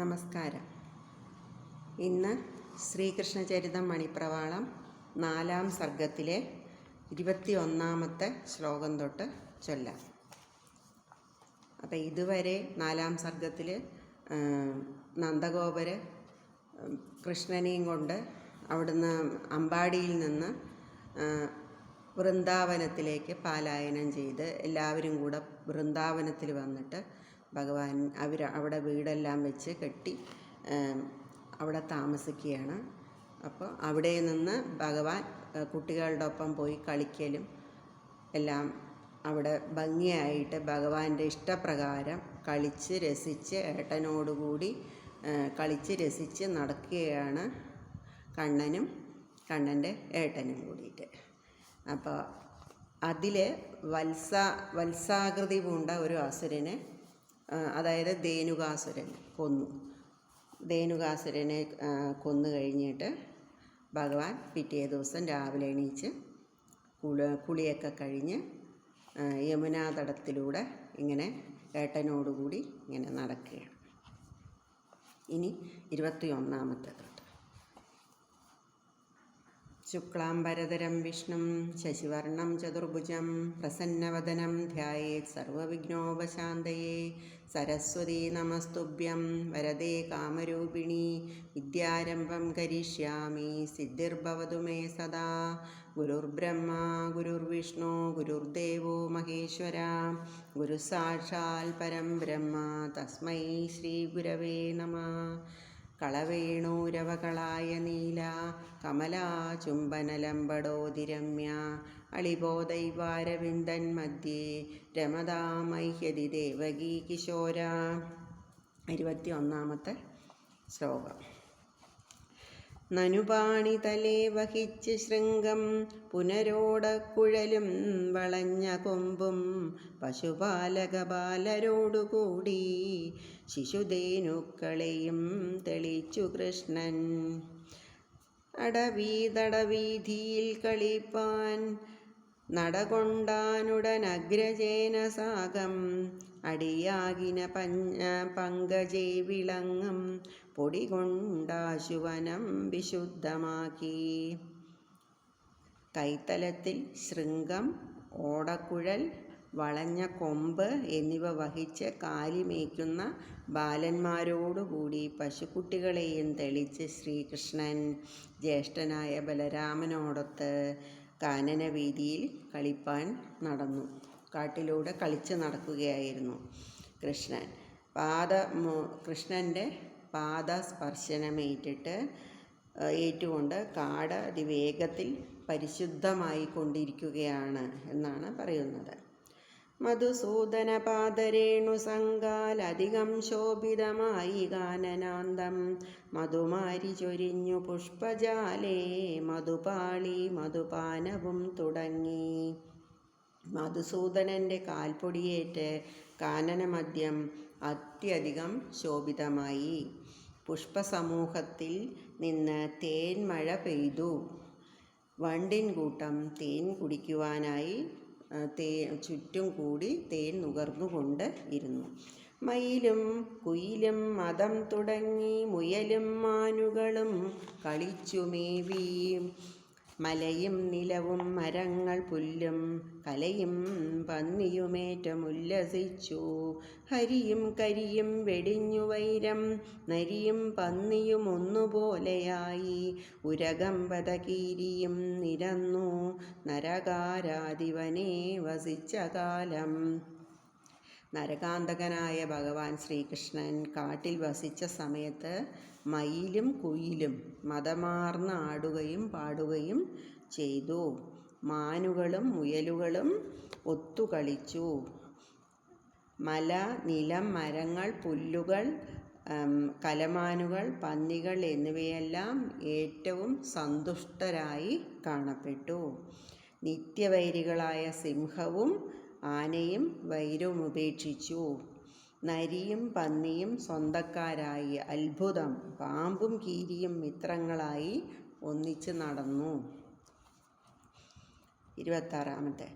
നമസ്കാരം. ഇന്ന് ശ്രീകൃഷ്ണചരിതം മണിപ്രവാളം നാലാം സർഗത്തിലെ ഇരുപത്തി ഒന്നാമത്തെ ശ്ലോകം തൊട്ട് ചൊല്ലാം. അപ്പം ഇതുവരെ നാലാം സർഗത്തിൽ നന്ദഗോപര് കൃഷ്ണനെയും കൊണ്ട് അവിടുന്ന് അമ്പാടിയിൽ നിന്ന് വൃന്ദാവനത്തിലേക്ക് പാലായനം ചെയ്ത് എല്ലാവരും കൂടെ വൃന്ദാവനത്തിൽ വന്നിട്ട് ഭഗവാൻ അവർ അവിടെ വീടെല്ലാം വെച്ച് കെട്ടി അവിടെ താമസിക്കുകയാണ്. അപ്പോൾ അവിടെ നിന്ന് ഭഗവാൻ കുട്ടികളുടെ ഒപ്പം പോയി കളിക്കലും എല്ലാം അവിടെ ഭംഗിയായിട്ട് ഭഗവാന്റെ ഇഷ്ടപ്രകാരം കളിച്ച് രസിച്ച് ഏട്ടനോടുകൂടി കളിച്ച് രസിച്ച് നടക്കുകയാണ് കണ്ണനും കണ്ണന്റെ ഏട്ടനും കൂടിയിട്ട്. അപ്പോൾ അതിൽ വത്സ വത്സാകൃതി പൂണ്ട ഒരു അസുരനെ അതായത് ധേനുകാസുരൻ കൊന്നു. ധേനുകാസുരനെ കൊന്നു കഴിഞ്ഞിട്ട് ഭഗവാൻ പിറ്റേ ദിവസം രാവിലെ എണീച്ച് കുളി കുളിയൊക്കെ കഴിഞ്ഞ് യമുനാ യമുനാതടത്തിലൂടെ ഇങ്ങനെ ഏട്ടനോടുകൂടി ഇങ്ങനെ നടക്കുകയാണ്. ഇനി ഇരുപത്തി ഒന്നാമത്തെ ശുക്ലാംബരധരം വിഷ്ണും ശശിവർണം ചതുർഭുജം പ്രസന്നവദനം ധ്യായേത് സർവവിഘ്നോപശാന്തയേ സരസ്വതീ നമസ്തുഭ്യം വരദേ കാമരൂപിണി വിദ്യാരംഭം കരിഷ്യാമി സിദ്ധിർഭവതു മേ സദാ ഗുരുർബ്രഹ്മ ഗുരുർവിഷ്ണു ഗുരുർദേവോ മഹേശ്വര ഗുരുസാക്ഷാൽ പരം ബ്രഹ്മ തസ്മൈ ശ്രീ ഗുരവേ നമ കളവേണൂരവകളായ നീല കമലാ ചുംബനലംബടോതിരമ്യ അളിബോധൈവാരവിന്ദൻ മധ്യേ രമതാമഹ്യതി ദേവകീ കിശോര. ഇരുപത്തി ഒന്നാമത്തെ ശ്ലോകം. നനുപാണിതലേ വഹിച്ച് ശൃംഗം പുനരോടക്കുഴലും വളഞ്ഞ കൊമ്പും പശുപാലക ബാലരോടുകൂടി ശിശുധേനുക്കളെയും തെളിച്ചു കൃഷ്ണൻ. അടവീതടവീതിയിൽ കളിപ്പാൻ നടകൊണ്ടാനുടനഗ്രജേന സാകം അടിയാകിന പഞ്ഞ പങ്കജേ വിളങ്ങും പൊടി കൊണ്ടാശുവനം വിശുദ്ധമാക്കി. കൈത്തലത്തിൽ ശൃംഗം ഓടക്കുഴൽ വളഞ്ഞ കൊമ്പ് എന്നിവ വഹിച്ച് കാലിമേയ്ക്കുന്ന ബാലന്മാരോടുകൂടി പശുക്കുട്ടികളെയും തെളിച്ച് ശ്രീകൃഷ്ണൻ ജ്യേഷ്ഠനായ ബലരാമനോടൊത്ത് കാനനവീതിയിൽ കളിപ്പാൻ നടന്നു. കാട്ടിലൂടെ കളിച്ച് നടക്കുകയായിരുന്നു കൃഷ്ണൻ. പാദ കൃഷ്ണന്റെ പാദസ്പർശനമേറ്റിട്ട് ഏറ്റുകൊണ്ട് കാട് അതിവേഗത്തിൽ പരിശുദ്ധമായി കൊണ്ടിരിക്കുകയാണ് എന്നാണ് പറയുന്നത്. മധുസൂദന പാദരേണു സംഘാലധികം ശോഭിതമായി ഗാനനാന്തം മധുമാരി ചൊരിഞ്ഞു പുഷ്പജാലേ മധുപാളി മധുപാനവും തുടങ്ങി. മധുസൂദനന്റെ കാൽപൊടിയേറ്റ് കാനനമദ്യം അത്യധികം ശോഭിതമായി. പുഷ്പസമൂഹത്തിൽ നിന്ന് തേൻമഴ പെയ്തു. വണ്ടിൻ കൂട്ടം തേൻ കുടിക്കുവാനായി തേ ചുറ്റും കൂടി തേൻ നുകർന്നുകൊണ്ട് ഇരുന്നു. മയിലും കുയിലും മതം തുടങ്ങി മുയലും മാനുകളും കളിച്ചുമേവി. മലയും നിലവും മരങ്ങൾ പുല്ലും കലയും പന്നിയുമേറ്റം ഉല്ലസിച്ചു ഹരിയും കരിയും വെടിഞ്ഞു വൈരം നരിയും പന്നിയും ഒന്നുപോലെയായി. ഉരകമ്പതകീരിയും നിരന്നു നരകാരാധിവനെ വസിച്ച കാലം നരകാന്തകനായ ഭഗവാൻ ശ്രീകൃഷ്ണൻ കാട്ടിൽ വസിച്ച സമയത്ത് മയിലും കുയിലും മതമാർന്ന് ആടുകയും പാടുകയും ചെയ്തു. മാനുകളും മുയലുകളും ഒത്തുകളിച്ചു. മല നിലം മരങ്ങൾ പുല്ലുകൾ കലമാനുകൾ പന്നികൾ എന്നിവയെല്ലാം ഏറ്റവും സന്തുഷ്ടരായി കാണപ്പെട്ടു. നിത്യവൈരികളായ സിംഹവും ആനയും വൈരവും ഉപേക്ഷിച്ചു. നരിയും പന്നിയും സ്വന്തക്കാരായി. അത്ഭുതം. പാമ്പും കീരിയും മിത്രങ്ങളായി ഒന്നിച്ച് നടന്നു. ഇരുപത്താറാമത്തെ.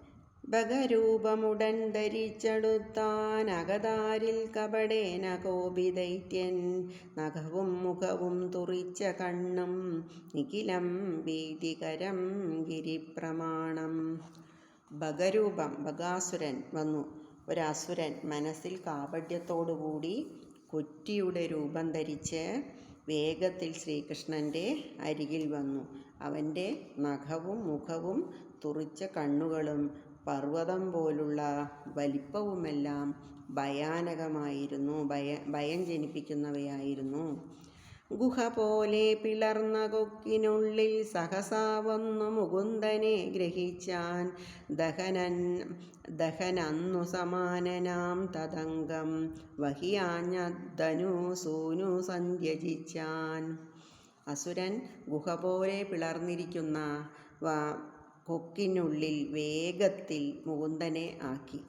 ഭഗരൂപമുടൻ ധരിച്ചെടുത്താൻ അകതാരിൽ കപടേന കോപിദൈത്യൻ നഖവും മുഖവും തുറിച്ച കണ്ണും നിഖിലം ഭീതികരം ഗിരിപ്രമാണം. ഭഗരൂപം ഭഗാസുരൻ വന്നു. ഒരസുരൻ മനസ്സിൽ കാപട്യത്തോടുകൂടി കുറ്റിയുടെ രൂപം ധരിച്ച് വേഗത്തിൽ ശ്രീകൃഷ്ണന്റെ അരികിൽ വന്നു. അവന്റെ നഖവും മുഖവും തുറിച്ച കണ്ണുകളും പർവതം പോലുള്ള വലിപ്പവുമെല്ലാം ഭയാനകമായിരുന്നു. ഭയ ഭയം ജനിപ്പിക്കുന്നവയായിരുന്നു. ഗുഹ പോലെ പിളർന്ന കൊക്കിനുള്ളിൽ സഹസാ വന്നു മുകുന്ദനെ ഗ്രഹിച്ചാൻ ദഹനൻ ദഹനന്നു സമാനനാം തതംഗം വഹിയാഞ്ഞ സൂനു സന്ധ്യജിച്ചാൻ. അസുരൻ ഗുഹ പോലെ പിളർന്നിരിക്കുന്ന കൊക്കിനുള്ളിൽ വേഗത്തിൽ മുകുന്ദനെ ആക്കി.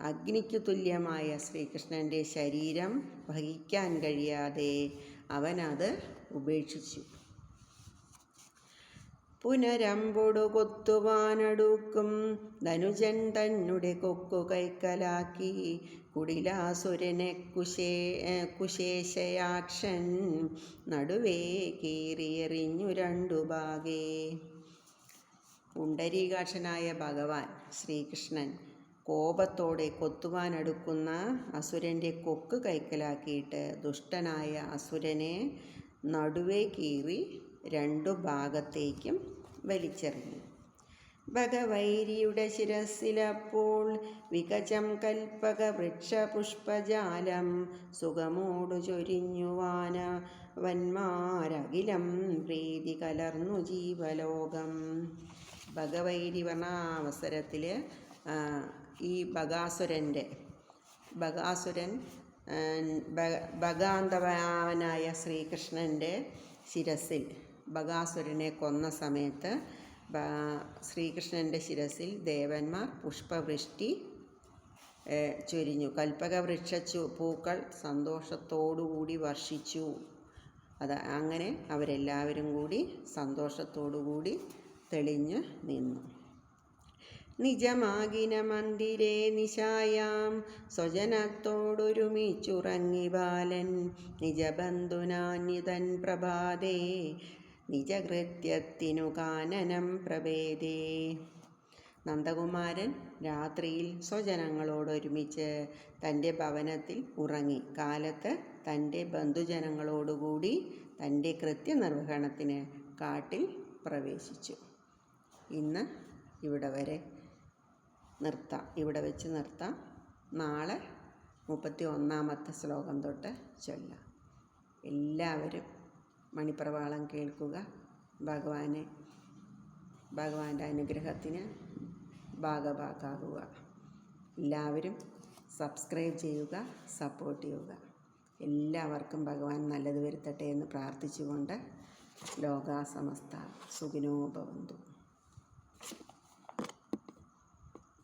അഗ്നിക്കു തുല്യമായ ശ്രീകൃഷ്ണന്റെ ശരീരം വഹിക്കാൻ കഴിയാതെ അവനത് ഉപേക്ഷിച്ചു. പുനരമ്പൊടു കൊത്തുവാനടുക്കും. ധനുജൻ തന്നെ കൊക്കു കൈക്കലാക്കി. കുടിലാസുരനെ കുശേ കുശേഷയാക്ഷൻ നടുവേ കീറിയെറിഞ്ഞു രണ്ടു ഭാഗേ. പുണ്ടരീകാക്ഷനായ ഭഗവാൻ ശ്രീകൃഷ്ണൻ കോപത്തോടെ കൊത്തുവാനെടുക്കുന്ന അസുരന്റെ കൊക്ക് കൈക്കലാക്കിയിട്ട് ദുഷ്ടനായ അസുരനെ നടുവേ കീറി രണ്ടു ഭാഗത്തേക്കും വലിച്ചെറിഞ്ഞു. ഭഗവൈരിയുടെ ശിരസിലപ്പോൾ വികചം കൽപ്പക വൃക്ഷപുഷ്പജാലം സുഖമോടു ചൊരിഞ്ഞുവാന വന്മാരകിലം പ്രീതി കലർന്നു ജീവലോകം. ഭഗവൈരി പറഞ്ഞ അവസരത്തിൽ ഈ ബകാസുരന്റെ ബകാസുരൻ ആ, ബ- ശ്രീകൃഷ്ണന്റെ ശിരസിൽ ബകാസുരനെ കൊന്ന സമയത്ത് ശ്രീകൃഷ്ണന്റെ ശിരസിൽ ദേവന്മാർ പുഷ്പവൃഷ്ടി ചൊരിഞ്ഞു. കൽപ്പകവൃക്ഷ പൂക്കൾ സന്തോഷത്തോടുകൂടി വർഷിച്ചു. അത് അങ്ങനെ അവരെല്ലാവരും കൂടി സന്തോഷത്തോടുകൂടി തെളിഞ്ഞു നിന്നു. നിജമാകിന മന്ദിരേ നിശായാം സ്വജനത്തോടൊരുമിച്ചുറങ്ങി ബാലൻ. നിജബന്ധുനാന്യതൻ പ്രഭാതേ. നിജകൃത്യത്തിനു കാനനം പ്രവേദേ നന്ദകുമാരൻ രാത്രിയിൽ സ്വജനങ്ങളോടൊരുമിച്ച് തന്റെ ഭവനത്തിൽ ഉറങ്ങി. കാലത്ത് തന്റെ ബന്ധുജനങ്ങളോടുകൂടി തന്റെ കൃത്യനിർവഹണത്തിന് കാട്ടിൽ പ്രവേശിച്ചു. ഇന്ന് ഇവിടെ വരെ നിർത്താം. ഇവിടെ വെച്ച് നിർത്താം. നാളെ മുപ്പത്തി ഒന്നാമത്തെ ശ്ലോകം തൊട്ട് ചൊല്ലാം. എല്ലാവരും മണിപ്രവാളം കേൾക്കുക. ഭഗവാനെ ഭഗവാന്റെ അനുഗ്രഹത്തിന് ഭാഗഭാക്കാകുക എല്ലാവരും സബ്സ്ക്രൈബ് ചെയ്യുക സപ്പോർട്ട് ചെയ്യുക. എല്ലാവർക്കും ഭഗവാൻ നല്ലത് വരുത്തട്ടെ എന്ന് പ്രാർത്ഥിച്ചുകൊണ്ട് ലോകാസമസ്ത. സുഖിനോ ഭവന്തു.